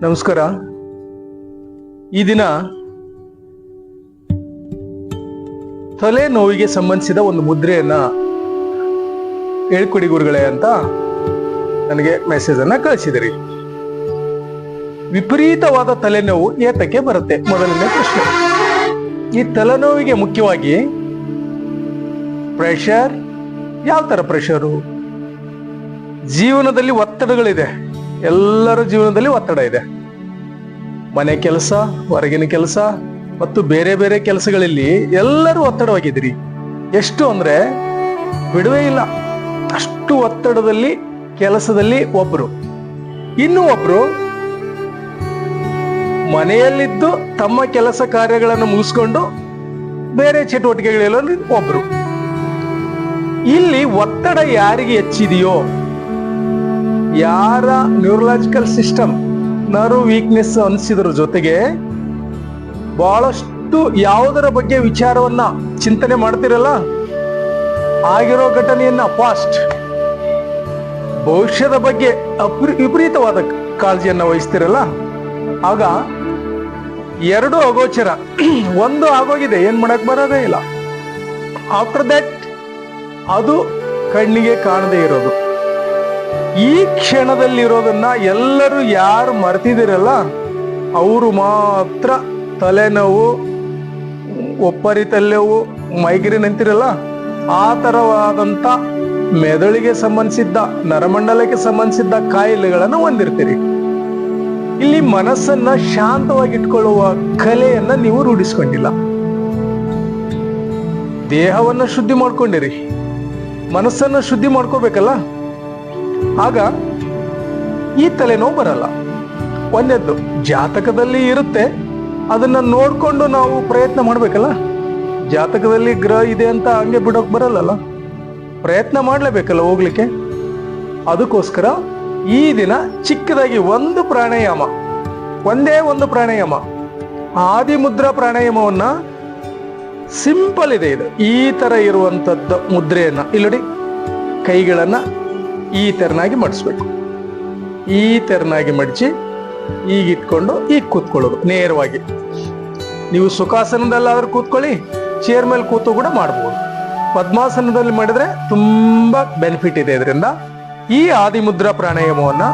ನಮಸ್ಕಾರ. ಈ ದಿನ ತಲೆ ನೋವಿಗೆ ಸಂಬಂಧಿಸಿದ ಒಂದು ಮುದ್ರೆಯನ್ನ ಹೇಳ್ಕೊಡಿ ಗುರುಗಳೇ ಅಂತ ನನಗೆ ಮೆಸೇಜ್ ಅನ್ನ ಕಳಿಸಿದಿರಿ. ವಿಪರೀತವಾದ ತಲೆನೋವು ಏತಕ್ಕೆ ಬರುತ್ತೆ? ಮೊದಲನೇ ಪ್ರಶ್ನೆ. ಈ ತಲೆನೋವಿಗೆ ಮುಖ್ಯವಾಗಿ ಪ್ರೆಷರ್ ಯಾವ ತರ ಪ್ರೆಷರು ಜೀವನದಲ್ಲಿ ಒತ್ತಡಗಳಿದೆ. ಎಲ್ಲರ ಜೀವನದಲ್ಲಿ ಒತ್ತಡ ಇದೆ. ಮನೆ ಕೆಲಸ, ಹೊರಗಿನ ಕೆಲಸ ಮತ್ತು ಬೇರೆ ಬೇರೆ ಕೆಲಸಗಳಲ್ಲಿ ಎಲ್ಲರೂ ಒತ್ತಡವಾಗಿದ್ದೀರಿ. ಎಷ್ಟು ಅಂದ್ರೆ ಬಿಡುವೇ ಇಲ್ಲ. ಅಷ್ಟು ಒತ್ತಡದಲ್ಲಿ, ಕೆಲಸದಲ್ಲಿ ಒಬ್ರು. ಇನ್ನು ಒಬ್ರು ಮನೆಯಲ್ಲಿದ್ದು ತಮ್ಮ ಕೆಲಸ ಕಾರ್ಯಗಳನ್ನು ಮುಗಿಸ್ಕೊಂಡು ಬೇರೆ ಚಟುವಟಿಕೆಗಳಲ್ಲಿ ಒಬ್ರು. ಇಲ್ಲಿ ಒತ್ತಡ ಯಾರಿಗೆ ಹೆಚ್ಚಿದೆಯೋ ಯಾರ ನ್ಯೂರಲಾಜಿಕಲ್ ಸಿಸ್ಟಮ್ ನರ್ವ್ ವೀಕ್ನೆಸ್ ಅನಿಸಿದ್ರ ಜೊತೆಗೆ ಬಹಳಷ್ಟು ಯಾವುದರ ಬಗ್ಗೆ ವಿಚಾರವನ್ನ ಚಿಂತನೆ ಮಾಡ್ತಿರಲ್ಲ? ಆಗಿರೋ ಘಟನೆಯನ್ನ ಫಾಸ್ಟ್ ಭವಿಷ್ಯದ ಬಗ್ಗೆ ಅಪ್ರಿ- ವಿಪರೀತವಾದ ಕಾಳಜಿಯನ್ನ ವಹಿಸ್ತಿರಲ್ಲ? ಆಗ ಎರಡು ಅಗೋಚರ, ಒಂದು ಆಗೋಗಿದೆ, ಏನ್ ಮಾಡಕ್ ಬರೋದೇ ಇಲ್ಲ. ಆಫ್ಟರ್ ದಟ್ ಅದು ಕಣ್ಣಿಗೆ ಕಾಣದೇ ಇರೋದು. ಈ ಕ್ಷಣದಲ್ಲಿರೋದನ್ನ ಎಲ್ಲರೂ ಯಾರು ಮರ್ತಿದಿರಲ್ಲ, ಅವರು ಮಾತ್ರ ತಲೆನೋವು ಒಪ್ಪರಿ ತಲೆವು ಮೈಗ್ರೇನ್ ಅಂತಿರಲ್ಲ, ಆ ತರವಾದಂತ ಮೆದುಳಿಗೆ ಸಂಬಂಧಿಸಿದ್ದ, ನರಮಂಡಲಕ್ಕೆ ಸಂಬಂಧಿಸಿದ್ದ ಕಾಯಿಲೆಗಳನ್ನು ಹೊಂದಿರ್ತೀರಿ. ಇಲ್ಲಿ ಮನಸ್ಸನ್ನ ಶಾಂತವಾಗಿ ಇಟ್ಕೊಳ್ಳುವ ಕಲೆಯನ್ನ ನೀವು ರೂಢಿಸ್ಕೊಂಡಿಲ್ಲ. ದೇಹವನ್ನ ಶುದ್ಧಿ ಮಾಡ್ಕೊಂಡಿರಿ. ಮನಸ್ಸನ್ನ ಶುದ್ಧಿ ಮಾಡ್ಕೋಬೇಕಲ್ಲ? ಆಗ ಈ ತಲೆನೋವು ಬರಲ್ಲ. ಒಂದೆದ್ದು ಜಾತಕದಲ್ಲಿ ಇರುತ್ತೆ. ಅದನ್ನ ನೋಡ್ಕೊಂಡು ನಾವು ಪ್ರಯತ್ನ ಮಾಡ್ಬೇಕಲ್ಲ? ಜಾತಕದಲ್ಲಿ ಗ್ರಹ ಇದೆ ಅಂತ ಹಂಗೆ ಬಿಡೋಕ್ ಬರಲ್ಲಲ್ಲ? ಪ್ರಯತ್ನ ಮಾಡ್ಲೇಬೇಕಲ್ಲ ಹೋಗ್ಲಿಕ್ಕೆ? ಅದಕ್ಕೋಸ್ಕರ ಈ ದಿನ ಚಿಕ್ಕದಾಗಿ ಒಂದು ಪ್ರಾಣಾಯಾಮ. ಒಂದೇ ಒಂದು ಪ್ರಾಣಾಯಾಮ. ಆದಿಮುದ್ರಾ ಪ್ರಾಣಾಯಾಮವನ್ನ ಸಿಂಪಲ್ ಇದೆ ಇದು. ಈ ತರ ಇರುವಂತದ್ದು ಮುದ್ರೆಯನ್ನ. ಇಲ್ಲಿ ಕೈಗಳನ್ನ ಈ ತೆರನಾಗಿ ಮಡಿಸ್ಬೇಕು. ಈ ತೆರನಾಗಿ ಮಡಚಿ ಈಗ ಇಟ್ಕೊಂಡು ಈಗ ಕೂತ್ಕೊಳ್ಳೋದು ನೇರವಾಗಿ. ನೀವು ಸುಖಾಸನದಲ್ಲಾದ್ರೂ ಕೂತ್ಕೊಳ್ಳಿ, ಚೇರ್ ಮೇಲೆ ಕೂತು ಕೂಡ ಮಾಡ್ಬೋದು. ಪದ್ಮಾಸನದಲ್ಲಿ ಮಾಡಿದ್ರೆ ತುಂಬಾ ಬೆನಿಫಿಟ್ ಇದೆ ಇದರಿಂದ. ಈ ಆದಿಮುದ್ರಾ ಪ್ರಾಣಾಯಾಮವನ್ನ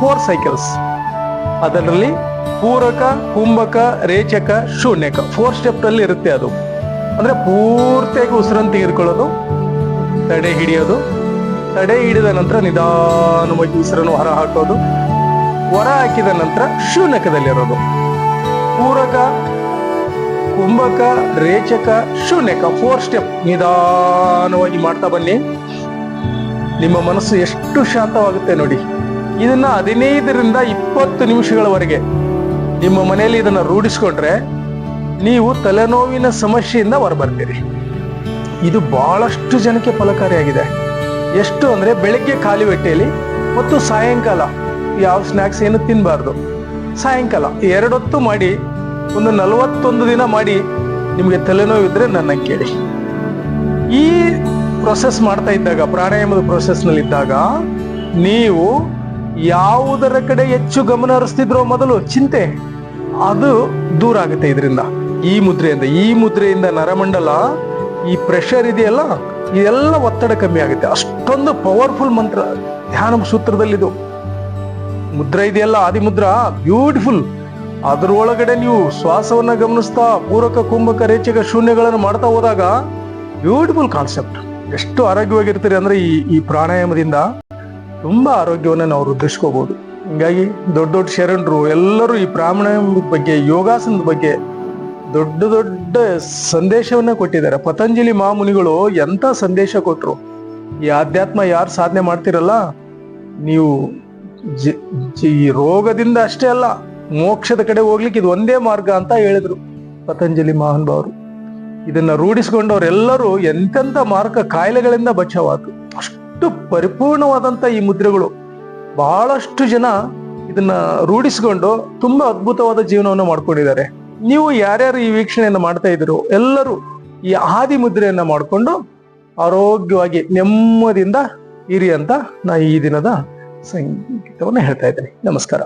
ಫೋರ್ ಸೈಕಲ್ಸ್ ಅದರಲ್ಲಿ ಪೂರಕ, ಕುಂಭಕ, ರೇಚಕ, ಶೂನ್ಯಕ ಫೋರ್ ಸ್ಟೆಪ್ ಅಲ್ಲಿ ಇರುತ್ತೆ ಅದು. ಅಂದ್ರೆ ಪೂರ್ತಿಯಾಗಿ ಉಸಿರನ್ನು ತೆಗೆದುಕೊಳ್ಳೋದು, ತಡೆ ಹಿಡಿಯೋದು ತಡೆ ಹಿಡಿದ ನಂತರ ನಿಧಾನವಾಗಿ ಉಸಿರನ್ನು ಹೊರ ಹಾಕೋದು, ಹೊರ ಹಾಕಿದ ನಂತರ ಶೂನ್ಯಕದಲ್ಲಿರೋದು ಪೂರಕ, ಕುಂಭಕ, ರೇಚಕ, ಶೂನ್ಯಕ ಫೋರ್ ಸ್ಟೆಪ್ ನಿಧಾನವಾಗಿ ಮಾಡ್ತಾ ಬನ್ನಿ. ನಿಮ್ಮ ಮನಸ್ಸು ಎಷ್ಟು ಶಾಂತವಾಗುತ್ತೆ ನೋಡಿ. ಇದನ್ನ ಹದಿನೈದರಿಂದ ಇಪ್ಪತ್ತು ನಿಮಿಷಗಳವರೆಗೆ ನಿಮ್ಮ ಮನೆಯಲ್ಲಿ ಇದನ್ನ ರೂಢಿಸ್ಕೊಂಡ್ರೆ ನೀವು ತಲೆನೋವಿನ ಸಮಸ್ಯೆಯಿಂದ ಹೊರಬರ್ತೀರಿ. ಇದು ಬಹಳಷ್ಟು ಜನಕ್ಕೆ ಫಲಕಾರಿಯಾಗಿದೆ. ಎಷ್ಟು ಅಂದ್ರೆ ಬೆಳಗ್ಗೆ ಖಾಲಿ ಹೊಟ್ಟೆಯಲ್ಲಿ ಮತ್ತು ಸಾಯಂಕಾಲ. ಯಾವ ಸ್ನಾಕ್ಸ್ ಏನು ತಿನ್ನಬಾರ್ದು ಸಾಯಂಕಾಲ ಎರಡೊತ್ತು ಮಾಡಿ, ಒಂದು ನಲವತ್ತೊಂದು ದಿನ ಮಾಡಿ ನಿಮಗೆ ತಲೆನೋವು ಇದ್ರೆ ನನ್ನ ಕೇಳಿ. ಈ ಪ್ರೊಸೆಸ್ ಮಾಡ್ತಾ ಇದ್ದಾಗ, ಪ್ರಾಣಾಯಾಮದ ಪ್ರೊಸೆಸ್ನಲ್ಲಿದ್ದಾಗ ನೀವು ಯಾವುದರ ಕಡೆ ಹೆಚ್ಚು ಗಮನ ಹರಿಸ್ತಿದ್ರೋ ಮೊದಲು ಚಿಂತೆ, ಅದು ದೂರ ಆಗುತ್ತೆ ಇದರಿಂದ. ಈ ಮುದ್ರೆಯಿಂದ ಈ ಮುದ್ರೆಯಿಂದ ನರಮಂಡಲ ಈ ಪ್ರೆಷರ್ ಇದೆಯಲ್ಲ, ಇದೆಲ್ಲ ಒತ್ತಡ ಕಮ್ಮಿ ಆಗುತ್ತೆ. ಅಷ್ಟೊಂದು ಪವರ್ಫುಲ್ ಮಂತ್ರ, ಧ್ಯಾನ ಸೂತ್ರದಲ್ಲಿದು ಮುದ್ರ ಇದೆಯಲ್ಲ, ಆದಿಮುದ್ರಾ ಬ್ಯೂಟಿಫುಲ್ ಅದರೊಳಗಡೆ ನೀವು ಶ್ವಾಸವನ್ನ ಗಮನಿಸ್ತಾ, ಪೂರಕ, ಕುಂಭಕ, ರೇಚಕ, ಶೂನ್ಯಗಳನ್ನು ಮಾಡ್ತಾ ಹೋದಾಗ ಬ್ಯೂಟಿಫುಲ್ ಕಾನ್ಸೆಪ್ಟ್ ಎಷ್ಟು ಆರೋಗ್ಯವಾಗಿರ್ತೀರಿ ಅಂದ್ರೆ ಈ ಈ ಪ್ರಾಣಾಯಾಮದಿಂದ ತುಂಬಾ ಆರೋಗ್ಯವನ್ನು ನಾವು ವೃದ್ಧಿಸ್ಕೋಬಹುದು ಹಿಂಗಾಗಿ ದೊಡ್ಡ ದೊಡ್ಡ ಶರಣರು ಎಲ್ಲರೂ ಈ ಪ್ರಾಣಾಯಾಮದ ಬಗ್ಗೆ, ಯೋಗಾಸನದ ಬಗ್ಗೆ ದೊಡ್ಡ ದೊಡ್ಡ ಸಂದೇಶವನ್ನ ಕೊಟ್ಟಿದ್ದಾರೆ. ಪತಂಜಲಿ ಮಾಮುನಿಗಳು ಎಂತ ಸಂದೇಶ ಕೊಟ್ಟರು ಈ ಆಧ್ಯಾತ್ಮ ಯಾರು ಸಾಧನೆ ಮಾಡ್ತಿರಲ್ಲ? ನೀವು ಈ ರೋಗದಿಂದ ಅಷ್ಟೇ ಅಲ್ಲ, ಮೋಕ್ಷದ ಕಡೆ ಹೋಗ್ಲಿಕ್ಕೆ ಇದು ಒಂದೇ ಮಾರ್ಗ ಅಂತ ಹೇಳಿದ್ರು ಪತಂಜಲಿ ಮಹಾನುಭಾವರು ಇದನ್ನ ರೂಢಿಸಿಕೊಂಡವರೆಲ್ಲರೂ ಎಂತೆಂತ ಮಾರ್ಗ ಕಾಯಿಲೆಗಳಿಂದ ಬಚಾವಾತು. ಅಷ್ಟು ಪರಿಪೂರ್ಣವಾದಂತ ಈ ಮುದ್ರೆಗಳು. ಬಹಳಷ್ಟು ಜನ ಇದನ್ನ ರೂಢಿಸಿಕೊಂಡು ತುಂಬಾ ಅದ್ಭುತವಾದ ಜೀವನವನ್ನು ಮಾಡ್ಕೊಂಡಿದ್ದಾರೆ. ನೀವು ಯಾರ್ಯಾರು ಈ ವೀಕ್ಷಣೆಯನ್ನು ಮಾಡ್ತಾ ಇದ್ರು ಎಲ್ಲರೂ ಈ ಆದಿ ಮುದ್ರೆಯನ್ನ ಮಾಡಿಕೊಂಡು ಆರೋಗ್ಯವಾಗಿ ನೆಮ್ಮದಿಯಿಂದ ಇರಿ ಅಂತ ನಾ ಈ ದಿನದ ಸಂಗೀತವನ್ನು ಹೇಳ್ತಾ ಇದ್ದೀನಿ. ನಮಸ್ಕಾರ.